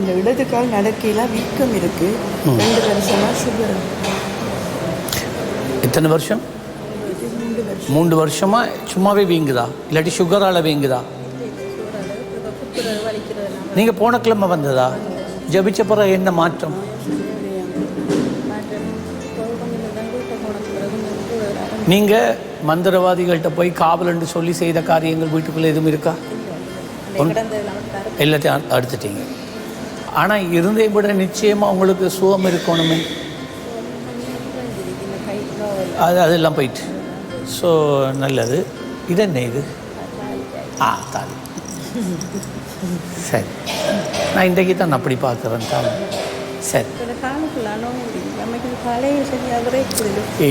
இந்த இடது கால் நடக்கையில வீக்கம் இருக்கு. ரெண்டு வருஷமா சுகர் எத்தனை வருஷம்? மூன்று வருஷம். மூன்று வருஷமா சும்மாவே வீங்குதா? இல்லாட்டி சுகரால் வீங்குதா? நீங்கள் போன கிழமை வந்ததா? ஜபிச்ச பிறகு என்ன மாற்றம்? நீங்கள் மந்திரவாதிகள்கிட்ட போய் காவலன்னு சொல்லி செய்த காரியங்கள் வீட்டுக்குள்ளே எதுவும் இருக்கா? எல்லாத்தையும் அடுத்துட்டீங்க. ஆனால் இருந்தே விட நிச்சயமாக உங்களுக்கு சுகம் இருக்கணுமே. அது அதெல்லாம் போயிட்டு. ஸோ நல்லது. இது என்ன இது? ஆ தாலி. சரி. நான் இன்றைக்கு தான் அப்படி பார்க்குறேன் தாலி. சரி.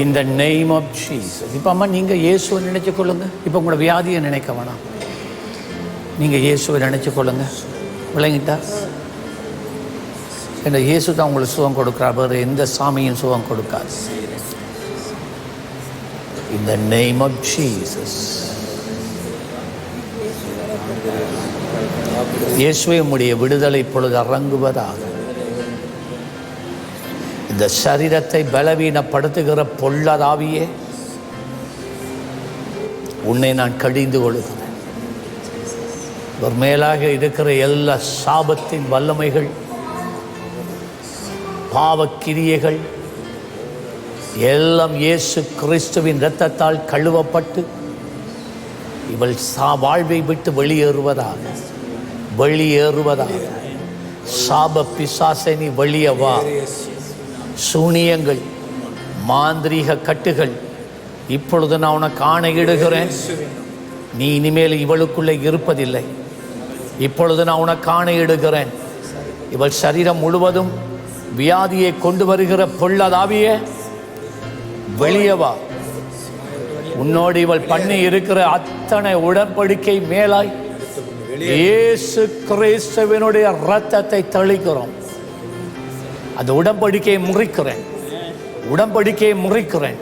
இந்த நெய்ம் ஆஃப் ஜீசஸ் இப்போ அம்மா நீங்கள் இயேசுவை நினைச்சு கொள்ளுங்க. இப்போ உங்களோட வியாதியை நினைக்க வேணாம். நீங்கள் இயேசுவை நினைச்சு கொள்ளுங்க. விளங்கிட்டா? இந்த இயேசு தான் உங்களுக்கு சுகம் கொடுக்குறார். வேறு எந்த சாமியும் சுகம் கொடுக்காது. இந்த the name of Jesus. உம்முடைய விடுதலை பொழுது இறங்குவதாக இந்த சரீரத்தை பலவீனப்படுத்துகிற பொல்லாதாவியே உன்னை நான் கடிந்து கொள்கிறேன். ஒரு மேலாக இருக்கிற எல்லா சாபத்தின் வல்லமைகள் பாவக்கிரியைகள் எல்லாம் இயேசு கிறிஸ்துவின் இரத்தத்தால் கழுவப்பட்டு இவள் சா வாழ்வை விட்டு வெளியேறுவதாக வெளியேறுவதாக. சாப பிசாசனி வெளியே வா. சூனியங்கள் மாந்திரீக கட்டுகள் இப்பொழுது நான் உனக்கு ஆணையிடுகிறேன். நீ இனிமேல் இவளுக்குள்ளே இருப்பதில்லை. இப்பொழுது நான் உனக்கு ஆணையிடுகிறேன். இவள் சரீரம் முழுவதும் வியாதியை கொண்டு வருகிற பொல்லாதாவியே வெளியே வா. உன்னோடு இவள் பண்ணி இருக்கிற அத்தனை உடன்படிக்கை மேலாய் இயேசு கிறிஸ்துவினுடைய ரத்தத்தை தளிக்கிறோம். அந்த உடன்படிக்கையை முறிக்கிறேன். உடன்படிக்கையை முறிக்கிறேன்.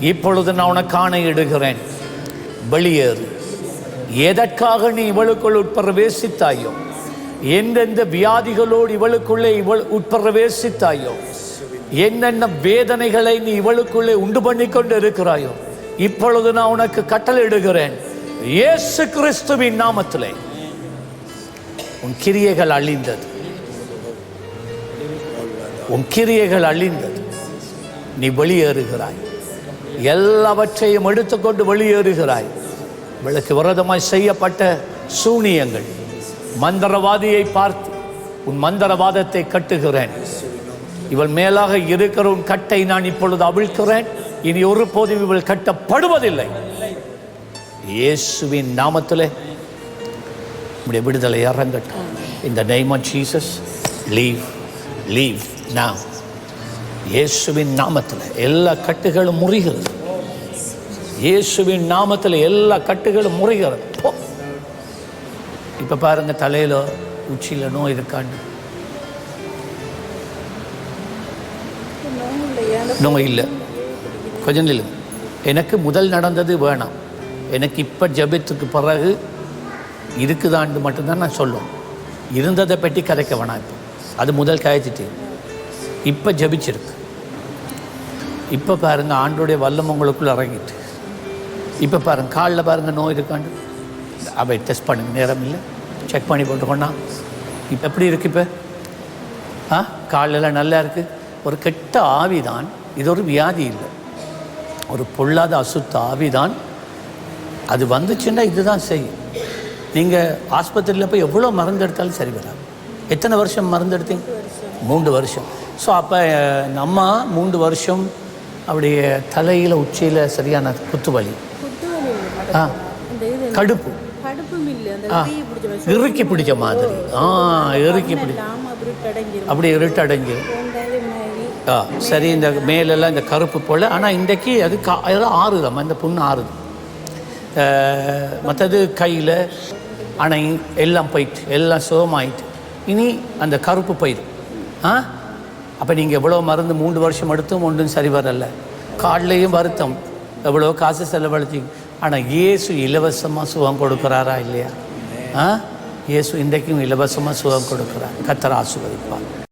இப்பொழுது நான் உனக்கு ஆணையிடுகிறேன் வெளியேறு. எதற்காக நீ இவளுக்குள் உட்பிரவேசித்தாயோ? எந்தெந்த வியாதிகளோடு இவளுக்குள்ளே இவள் உட்பிரவேசித்தாயோ என்னென்ன வேதனைகளை நீ இவளுக்குள்ளே உண்டு பண்ணி கொண்டு இருக்கிறாயோ இப்பொழுது நான் உனக்கு கட்டளையிடுகிறேன். இயேசு கிறிஸ்துவின் நாமத்திலே. உன் கிரியைகள் அழிந்தது. உன் கிரியைகள் அழிந்தது. நீ வெளியேறுகிறாய். எல்லாவற்றையும் எடுத்துக்கொண்டு வெளியேறுகிறாய். விளக்கு விரதமாய் செய்யப்பட்ட சூனியங்கள். மந்திரவாதியை பார்த்து உன் மந்திரவாதத்தை கட்டுகிறேன். இவள் மேலாக இருக்கிற உன் கட்டை நான் இப்பொழுது அவிழ்க்கிறேன். இனி ஒருபோதும் இவள் கட்டப்படுவதில்லை. இயேசுவின் நாமத்திலே உடைய விடுதலை இறங்கட்டும் இந்த name of Jesus leave leave நாம் இயேசுவின் நாமத்தில் எல்லா கட்டுகளும் முறிகிறது. இயேசுவின் நாமத்தில் எல்லா கட்டுகளும் முறிகிறது. இப்போ பாருங்கள் தலையில் உச்சியில் நோய் இருக்காண்டு நோய் இல்லை. கொஞ்சம் இல்லை எனக்கு முதல் நடந்தது வேணாம். எனக்கு இப்போ ஜபித்துக்கு பிறகு இருக்குதாண்டு மட்டும்தான் நான் சொல்லுவேன் இருந்ததை பற்றி கதைக்க வேணாம் இப்போ. அது முதல் காய்ச்சிட்டு இப்போ ஜபிச்சிருக்கு. இப்போ பாருங்க ஆண்டோடைய வல்லம் உங்களுக்குள்ள இறங்கிட்டு. இப்போ பாருங்கள் காலில் பாருங்கள் நோய் இருக்காண்டு அவை டெஸ்ட் பண்ணுங்க. நேரம் இல்லை. செக் பண்ணி போட்டுக்கோண்ணா இப்போ எப்படி இருக்கு இப்போ? ஆ? காலெல்லாம் நல்லா இருக்குது ஒரு கெட்ட ஆவிதான். இது ஒரு வியாதி இல்லை. ஒரு பொல்லாத அசுத்த ஆவிதான். அது வந்துச்சுன்னா இதுதான் செய்யும் நீங்கள் ஆஸ்பத்திரியில் போய் எவ்வளோ மருந்து எடுத்தாலும் சரி வராது. எத்தனை வருஷம் மருந்து எடுத்தீங்க? மூன்று வருஷம். ஸோ அப்போ நம்ம மூன்று வருஷம் அப்படியே தலையில் உச்சியில் சரியான குத்து வலி ஆ. கடுப்பு கடுப்பும் இல்லை அந்த ஆ வெறியை பிடிச்ச மாதிரி இறுக்கி பிடிச்ச மாதிரி. ஆ இறுக்கி பிடி அப்படி இருட்டடைஞ்சு ஆ சரி இந்த மேலெல்லாம் இந்த கருப்பு போல். ஆனால் இன்றைக்கு அது கா அதெல்லாம் ஆறுதம்மா இந்த புண்ணு ஆறுது மற்றது கையில் அணை எல்லாம் போயிட்டு எல்லாம் சுகமாயிட்டு. இனி அந்த கருப்பு போயிடும் ஆ அப்போ நீங்கள் எவ்வளோ மருந்து மூன்று வருஷம் எடுத்தும் ஒன்றும் சரி வரல. கால்லையும் வருத்தம். எவ்வளோ காசு செலவழிச்சிங்க. ஆனால் இயேசு இலவசமாக சுகம் கொடுக்குறாரா இல்லையா? இயேசு இன்றைக்கும் இலவசமாக சுகம் கொடுக்குறார். கத்தர் ஆசுவதிப்பார்